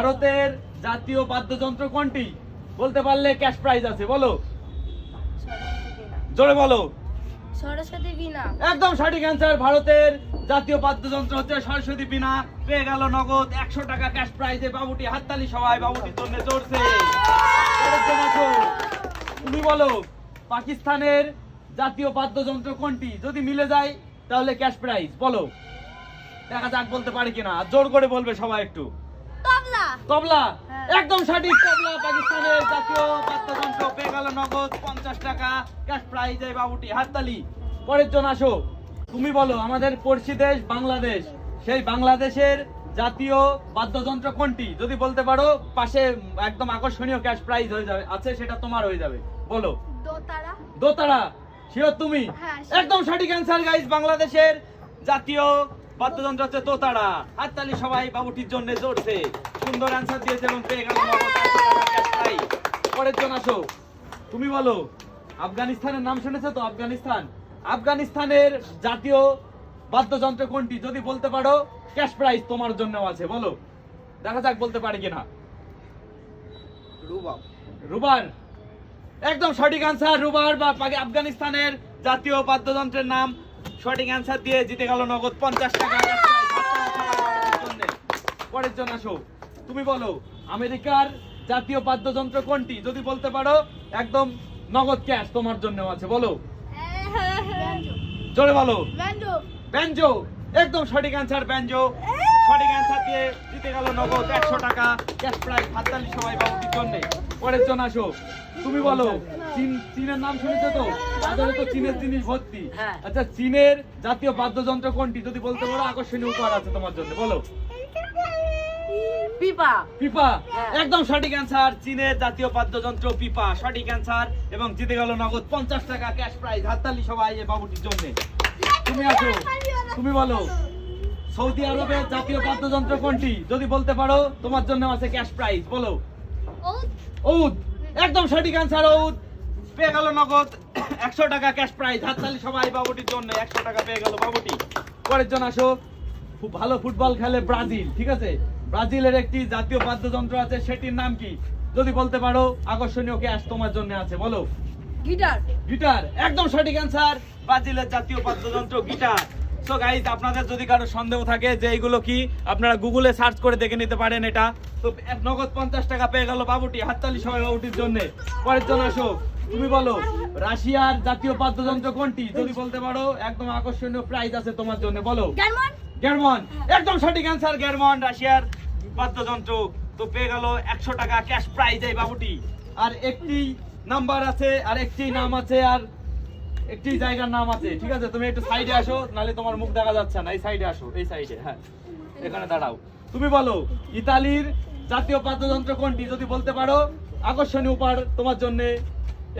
ভারতের জাতীয় বাদ্যযন্ত্র কোনটি? বলতে পারলে ক্যাশ প্রাইজ আছে বলো। জোরে বলো। সরস্বতী বিনা একদম সঠিক অ্যান্সার ভারতের জাতীয় বাদ্যযন্ত্র হচ্ছে সরস্বতী বিনা পেয়ে গেল নগদ একশো টাকা ক্যাশ প্রাইজে বাবুটি হাততালি সবাই বাবুটির জন্য আসো। তুমি বলো পাকিস্তানের জাতীয় বাদ্যযন্ত্র কোনটি? যদি মিলে যায় তাহলে ক্যাশ প্রাইজ বলো। দেখা যাক বলতে পারি কিনা। জোর করে বলবে সবাই একটু। তবলা হ্যাঁ। একদম সঠিক তবলা পাকিস্তানের জাতীয় বাদ্যযন্ত্র পেয়ে গেল নগদ পঞ্চাশ টাকা। ক্যাশ প্রাইজে বাবুটি হাততালি। পরের জন আসো। তুমি বলো আমাদের পড়শি দেশ বাংলাদেশ। সেই বাংলাদেশের জাতীয় বাদ্যযন্ত্র কোনটি? যদি বলতে পারো পাশে একদম আকর্ষণীয় ক্যাশ প্রাইজ হয়ে যাবে। আছে সেটা তোমার হয়ে যাবে। বলো। দোতারা। দোতারা? শিওর তুমি? হ্যাঁ, একদম সঠিক অ্যান্সার গাইজ বাংলাদেশের জাতীয় বাদ্যযন্ত্র হচ্ছে দোতারা। হাততালি সবাই বাবুটির জন্য জোরছে সুন্দর অ্যান্সার দিয়েছে এবং পেয়ে গেল নগদ 100 টাকার cash prize। পরের জন আসো। তুমি বলো আফগানিস্তানের নাম শুনেছো তো? আফগানিস্তান। আফগানিস্তানের জাতীয় বাদ্যযন্ত্র কোনটি? যদি বলতে পারো ক্যাশ প্রাইজ তোমার জন্য আছে বলো। দেখা যাক বলতে পারি কিনা। রুবার। একদম সঠিক অ্যান্সার রুবার বা আফগানিস্তানের জাতীয় বাদ্যযন্ত্রের নাম। সঠিক অ্যান্সার দিয়ে জিতে গেল নগদ পঞ্চাশ টাকা। পরের জন আসো। তুমি বলো আমেরিকার জাতীয় বাদ্যযন্ত্র কোনটি? যদি বলতে পারো একদম নগদ ক্যাশ তোমার জন্য আছে বলো। জোরে বলো। ব্যাঞ্জো একদম সঠিক অ্যান্সার ব্যাঞ্জো। সঠিক অ্যান্সার দিয়ে দিতে গেল নগদ একশো টাকা ক্যাশ প্রাইজ হাততালি সবাই বাবুটির জন্য। পরের জন আসো। তুমি বলো চীন চীনের নাম শুনেছো তো? বাজারে তো চীনের জিনিস ভর্তি। হ্যাঁ। আচ্ছা চীনের জাতীয় বাদ্যযন্ত্র কোনটি? যদি বলতে পারো আকর্ষণীয় উপহার আছে তোমার জন্য বলো। পিপা। পিপা হ্যাঁ। একদম সঠিক অ্যান্সার চীনের জাতীয় বাদ্যযন্ত্র পিপা সঠিক অ্যান্সার এবং জিতে গেল নগদ পঞ্চাশ টাকা ক্যাশ প্রাইজ হাততালি সবাই এই বাবুটির জন্য। তুমি আসো তুমি বলো। সৌদি আরবের জাতীয় বাদ্যযন্ত্র কোনটি? যদি বলতে পারো তোমার জন্য আছে ক্যাশ প্রাইজ বলো। ঔদ একদম সঠিক অ্যান্সার ঔদ পেয়ে গেল নগদ একশো টাকা ক্যাশ প্রাইজ হাততালি সবাই বাবুটির জন্য একশো টাকা পেয়ে গেল বাবুটি। পরের জন আসো। খুব ভালো ফুটবল খেলে ব্রাজিল ঠিক আছে? ব্রাজিলের একটি জাতীয় বাদ্যযন্ত্র আছে সেটির নাম কি? যদি বলতে পারো আকর্ষণীয় ক্যাশ তোমার জন্য আছে? বলো। গিটার। গিটার। একদম সঠিক অ্যান্সার ব্রাজিলের জাতীয় বাদ্যযন্ত্র গিটার। সো গাইজ আপনাদের যদি কারও সন্দেহ থাকে যে এইগুলো কি আপনারা গুগলে সার্চ করে দেখে নিতে পারেন এটা। তো নগদ পঞ্চাশ টাকা পেয়ে গেল বাবুটি হাততালি সবাই বাবুটির জন্য। পরের জন্য আসো তুমি বলো রাশিয়ার জাতীয় বাদ্যযন্ত্র কোনটি? যদি বলতে পারো একদম আকর্ষণীয় প্রাইজ আছে তোমার জন্য বলো। গেরমন একদম সঠিক অ্যান্সার গেরমন রাশিয়ার। বাদ্যযন্ত্র তো পেয়ে গেল একশো টাকা ক্যাশ প্রাইজ এই বাবুটি। আর একটি নাম্বার আছে আর একটি নাম আছে আর একটি জায়গার নাম আছে। ঠিক আছে তুমি একটু সাইডে আসো নালে তোমার মুখ দেখা যাচ্ছে না। এই সাইডে আসো এই সাইডে হ্যাঁ। এখানে দাঁড়াও। তুমি বলো ইতালির জাতীয় বাদ্যযন্ত্র কোনটি? যদি বলতে পারো আকর্ষণীয় উপহার তোমার জন্য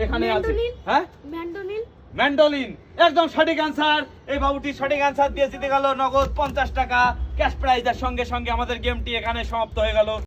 এখানে আছে। হ্যাঁ? Mandolin mandolin. একদম সঠিক অ্যান্সার এই বাবুটি সঠিক অ্যান্সার দিয়ে জিতে গেল। নগদ পঞ্চাশ টাকা। ক্যাশ প্রাইজের সঙ্গে সঙ্গে আমাদের গেমটি এখানে সমাপ্ত হয়ে গেল।